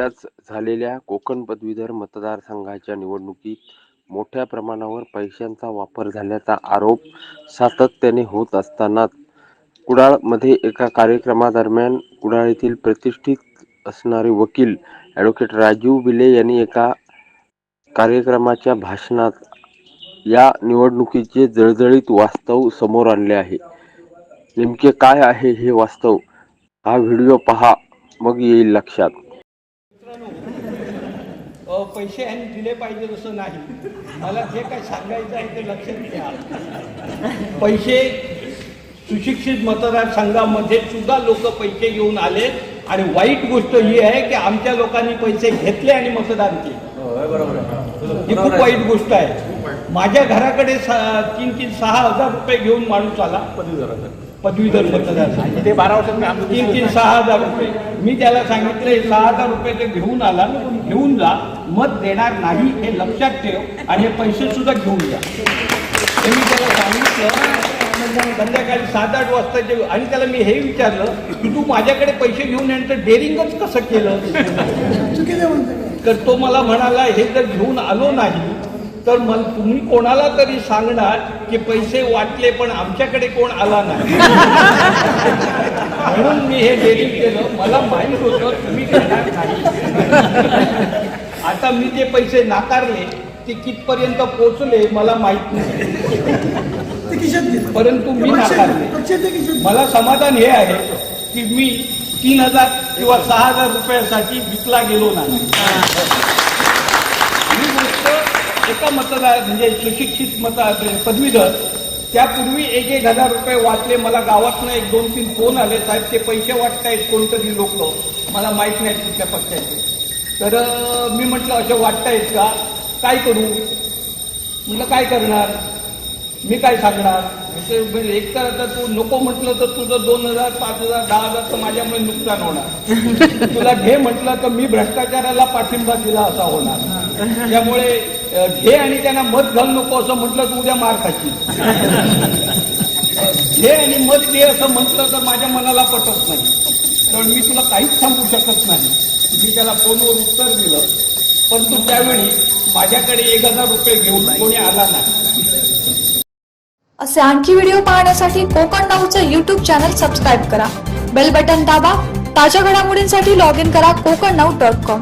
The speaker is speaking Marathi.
नुकत्याच झालेल्या कोकण पदवीधर मतदारसंघाच्या निवडणुकीत मोठ्या प्रमाणावर पैशांचा वापर झाल्याचा आरोप सातत्याने होत असतानाच कुडाळमध्ये एका कार्यक्रमादरम्यान कुडाळ येथील प्रतिष्ठित असणारे वकील ॲडव्होकेट राजीव बिले यांनी एका कार्यक्रमाच्या भाषणात या निवडणुकीचे जळजळीत वास्तव समोर आणले आहे. नेमके काय आहे हे वास्तव? हा व्हिडिओ पहा मग येईल लक्षात. पैसे ह्यांनी दिले पाहिजे असं नाही. मला जे काही सांगायचं आहे ते लक्षात घ्या. पैसे सुशिक्षित मतदारसंघामध्ये सुद्धा लोक पैसे घेऊन आले. आणि वाईट गोष्ट ही आहे की आमच्या लोकांनी पैसे घेतले आणि मतदान केले. ही खूप वाईट गोष्ट आहे. माझ्या घराकडे तीन तीन सहा हजार रुपये घेऊन माणूस आला. पदवीधर मतदार ते बारा वर्षात तीन तीन सहा हजार रुपये. मी त्याला सांगितलं सहा हजार रुपये ते घेऊन आला घेऊन जा. मत देणार नाही हे लक्षात ठेव आणि हे पैसे सुद्धा घेऊन जा. हे मी त्याला सांगितलं. संध्याकाळी सात आठ वाजता जे आणि त्याला मी हे विचारलं की तू माझ्याकडे पैसे घेऊन येण्याचं डेअरिंगच कसं केलं? तर तो मला म्हणाला हे जर घेऊन आलो नाही तर मग तुम्ही कोणाला तरी सांगणार की पैसे वाटले पण आमच्याकडे कोण आला नाही. म्हणून मी हे डेअरिंग केलं. मला माहीत होतं तुम्ही घेणार नाही. आता मी ते पैसे नाकारले ते कितपर्यंत पोचले मला माहीत नाही. परंतु मी नाकारले. मला समाधान हे आहे की मी तीन हजार किंवा सहा हजार रुपयासाठी विकला गेलो नाही. एका मतदार म्हणजे सुशिक्षित मत पदवीधर. त्यापूर्वी एक एक हजार रुपये वाटले मला गावातनं एक दोन तीन फोन आले. साहेब ते पैसे वाटतायत कोणतरी लोक. मला माहीत नाहीत कुठल्या पक्षाचे. तर मी म्हटलं असे वाटतायत का? काय करू? म्हटलं काय करणार? मी काय सांगणार? म्हणजे एक तर आता तू नको म्हटलं तर तुझं दोन हजार पाच हजार दहा हजार तर माझ्यामुळे नुकसान होणार. तुला घे म्हटलं तर मी भ्रष्टाचाराला पाठिंबा दिला असा होणार. त्यामुळे घे आणि त्यांना मत घालू नको असं म्हटलं तर उद्या मार खाशील. घे आणि मत दे असं म्हटलं तर माझ्या मनाला पटत नाही. कारण मी तुला काहीच सांगू शकत नाही. मी त्याला फोनवर उत्तर दिलं. परंतु त्यावेळी माझ्याकडे एक हजार रुपये घेऊन कोणी आला नाही. असे आणखी व्हिडिओ पाहण्यासाठी कोकण नाऊचं यूट्यूब चॅनल सबस्क्राईब करा. बेल बटन दाबा. ताज्या घडामोडींसाठी लॉग इन करा कोकण नाऊ डॉट कॉम